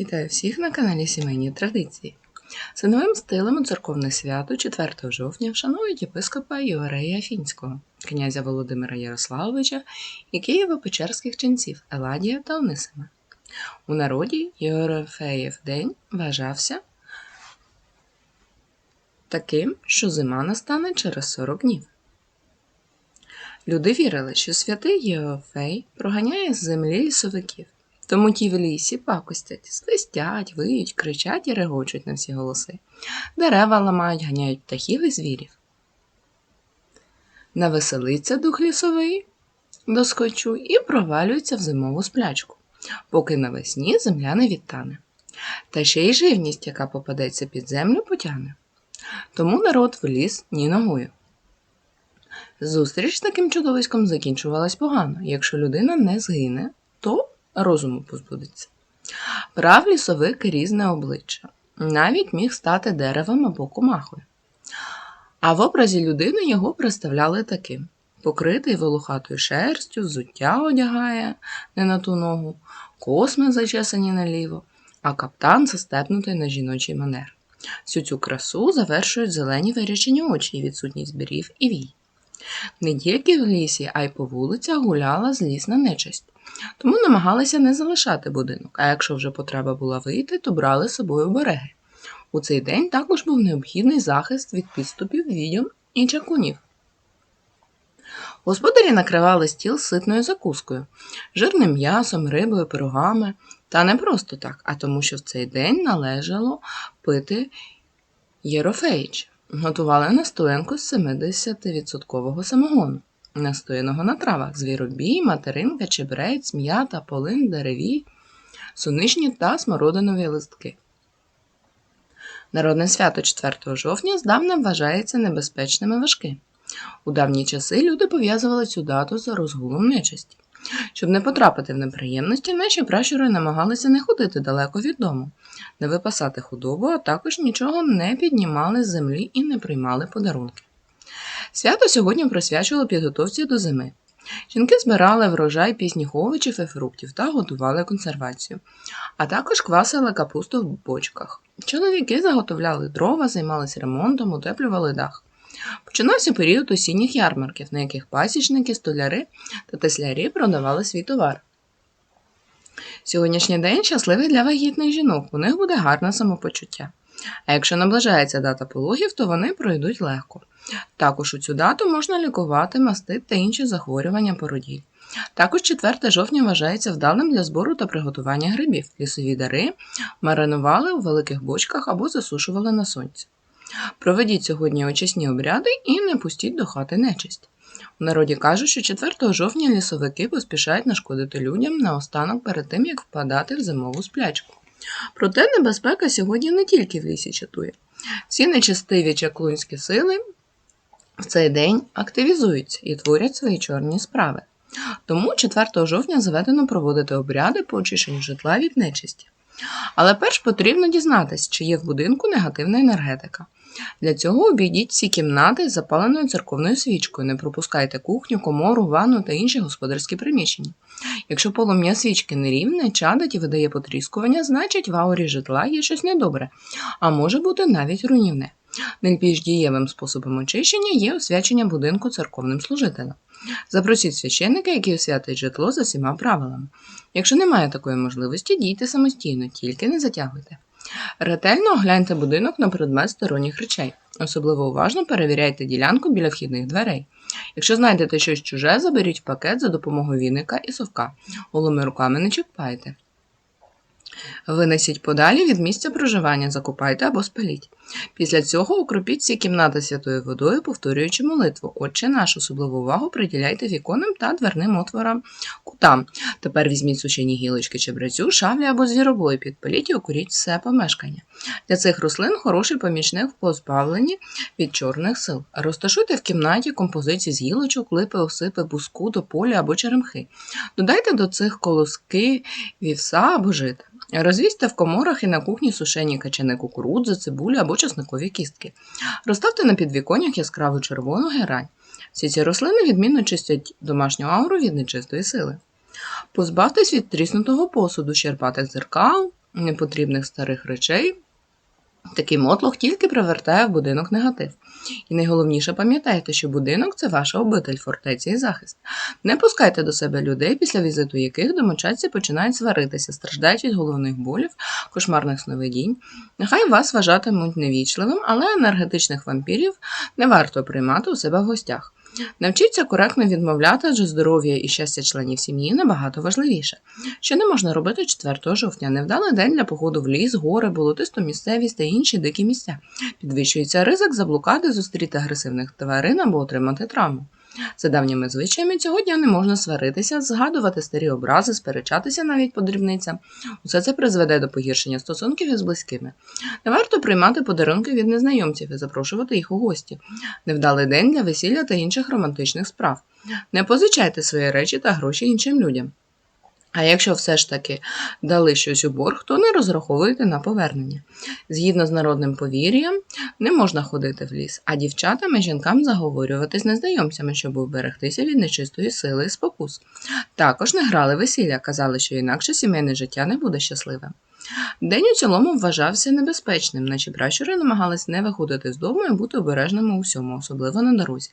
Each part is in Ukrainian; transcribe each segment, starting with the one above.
Вітаю всіх на каналі Сімейні Традиції. За новим стилем у церковне свято 4 жовтня вшанують єпископа Єврея Афінського, князя Володимира Ярославовича і Києво-Печерських ченців Еладія та Онисима. У народі Єрофеєв день вважався таким, що зима настане через 40 днів. Люди вірили, що святий Єофей проганяє з землі лісовиків. Тому ті в лісі пакостять, свистять, виють, кричать і регочуть на всі голоси. Дерева ламають, ганяють птахів і звірів. Навеселиться дух лісовий до скочу і провалюється в зимову сплячку, поки навесні земля не відтане. Та ще й живність, яка попадеться під землю, потягне. Тому народ в ліс ні ногою. Зустріч з таким чудовиськом закінчувалась погано. Якщо людина не згине, то розуму позбудеться. Брав лісовик різне обличчя, навіть міг стати деревом або комахою. А в образі людини його представляли таким: покритий волохатою шерстю, взуття одягає не на ту ногу, косми зачесані наліво, а каптан застепнутий на жіночий манер. Всю цю красу завершують зелені вирячені очі і відсутність берів і вій. Не тільки в лісі, а й по вулицях гуляла злісна нечисть. Тому намагалися не залишати будинок, а якщо вже потреба була вийти, то брали з собою обереги. У цей день також був необхідний захист від підступів відьом і чакунів. Господарі накривали стіл ситною закускою, жирним м'ясом, рибою, пирогами, та не просто так, а тому, що в цей день належало пити єрофеїч. Готували настоянку з 70% самогону настояного на травах звіробій, материнка, чебрець, м'ята, полин, деревій, суничні та смородинові листки. Народне свято 4 жовтня здавна вважається небезпечними важки. У давні часи люди пов'язували цю дату за розгулом нечисті. Щоб не потрапити в неприємності, наші пращури намагалися не ходити далеко від дому, не випасати худобу, а також нічого не піднімали з землі і не приймали подарунки. Свято сьогодні присвячувало підготовці до зими. Жінки збирали врожай пізніх овочів і фруктів та готували консервацію, а також квасили капусту в бочках. Чоловіки заготовляли дрова, займалися ремонтом, утеплювали дах. Починався період осінніх ярмарків, на яких пасічники, столяри та теслярі продавали свій товар. Сьогоднішній день щасливий для вагітних жінок, у них буде гарне самопочуття. А якщо наближається дата пологів, то вони пройдуть легко. Також у цю дату можна лікувати мастит та інші захворювання породіль. Також 4 жовтня вважається вдалим для збору та приготування грибів. Лісові дари маринували у великих бочках або засушували на сонці. Проведіть сьогодні очисні обряди і не пустіть до хати нечисть. У народі кажуть, що 4 жовтня лісовики поспішають нашкодити людям наостанок перед тим, як впадати в зимову сплячку. Проте небезпека сьогодні не тільки в лісі чатує. Всі нечистиві чаклунські сили в цей день активізуються і творять свої чорні справи. Тому 4 жовтня заведено проводити обряди по очищенню житла від нечисті. Але перш потрібно дізнатись, чи є в будинку негативна енергетика. Для цього обійдіть всі кімнати з запаленою церковною свічкою, не пропускайте кухню, комору, ванну та інші господарські приміщення. Якщо полум'я свічки нерівне, чадить і видає потріскування, значить в аурі житла є щось недобре, а може бути навіть руйнівне. Найбільш дієвим способом очищення є освячення будинку церковним служителем. Запросіть священника, який освятить житло за всіма правилами. Якщо немає такої можливості, дійте самостійно, тільки не затягуйте. Ретельно огляньте будинок на предмет сторонніх речей. Особливо уважно перевіряйте ділянку біля вхідних дверей. Якщо знайдете щось чуже, заберіть пакет за допомогою віника і совка. Голими руками не чіпайте. Винесіть подалі від місця проживання, закупайте або спаліть. Після цього укропіть всі кімнати святою водою, повторюючи молитву. Отче наш особливу увагу приділяйте віконним та дверним отворам кутам. Тепер візьміть сушені гілочки чебрецю, шавлі або звіробої, підпаліть і окуріть все помешкання. Для цих рослин хороший помічник в позбавленні від чорних сил. Розташуйте в кімнаті композиції з гілочок, липи, осипи, буску, тополі або черемхи. Додайте до цих колоски вівса або жита. Розвісьте в коморах і на кухні сушені качани кукурудзи, цибулі або чесникові кістки. Розставте на підвіконнях яскраву червону герань. Всі ці рослини відмінно чистять домашню ауру від нечистої сили. Позбавтесь від тріснутого посуду, щерпатих зеркал, непотрібних старих речей. Такий мотлох тільки привертає в будинок негатив. І найголовніше пам'ятайте, що будинок це ваша обитель, фортеця і захист. Не пускайте до себе людей, після візиту яких домочадці починають сваритися, страждають від головних болів, кошмарних сновидінь. Нехай вас вважатимуть невічливим, але енергетичних вампірів не варто приймати у себе в гостях. Навчіться коректно відмовляти, адже здоров'я і щастя членів сім'ї набагато важливіше. Що не можна робити 4 жовтня? Невдалий день для походу в ліс, гори, болотисту місцевість та інші дикі місця. Підвищується ризик заблукати, зустріти агресивних тварин або отримати травму. За давніми звичаями цього дня не можна сваритися, згадувати старі образи, сперечатися навіть по дрібницям. Усе це призведе до погіршення стосунків із близькими. Не варто приймати подарунки від незнайомців і запрошувати їх у гості. Невдалий день для весілля та інших романтичних справ. Не позичайте свої речі та гроші іншим людям. А якщо все ж таки дали щось у борг, то не розраховуйте на повернення. Згідно з народним повір'ям, не можна ходити в ліс, а дівчатам і жінкам заговорювати з незнайомцями, щоб уберегтися від нечистої сили і спокус. Також не грали весілля, казали, що інакше сімейне життя не буде щасливим. День у цілому вважався небезпечним, наші пращури намагались не виходити з дому і бути обережними у всьому, особливо на дорозі.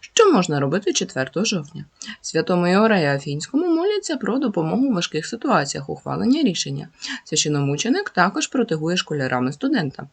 Що можна робити 4 жовтня? Святому Іорею Афінському моляться про допомогу у важких ситуаціях, ухвалення рішення. Священомученик також протигує школярам і студентам.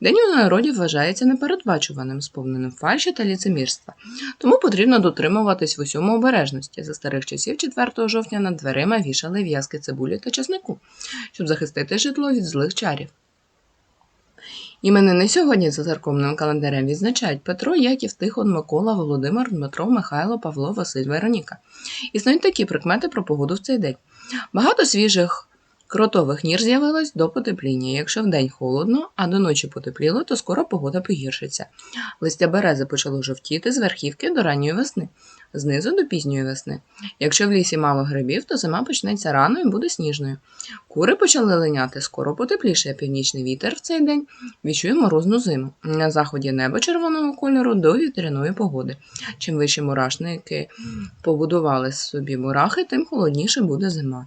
День у народі вважається непередбачуваним, сповненим фальші та ліцемірства. Тому потрібно дотримуватись в усьому обережності. За старих часів 4 жовтня над дверима вішали в'язки цибулі та чеснику, щоб захистити житло від злих чарів. Іменини сьогодні за церковним календарем відзначають Петро, Яків, Тихон, Микола, Володимир, Дмитро, Михайло, Павло, Василь, Вероніка. Існують такі прикмети про погоду в цей день. Багато свіжих кротових нір з'явилось до потепління. Якщо вдень холодно, а до ночі потепліло, то скоро погода погіршиться. Листя берези почало жовтіти з верхівки до ранньої весни, знизу до пізньої весни. Якщо в лісі мало грибів, то зима почнеться рано і буде сніжною. Кури почали линяти, скоро потепліше, північний вітер в цей день відчує морозну зиму. На заході небо червоного кольору до вітряної погоди. Чим вищі мурашники побудували собі мурахи, тим холодніше буде зима.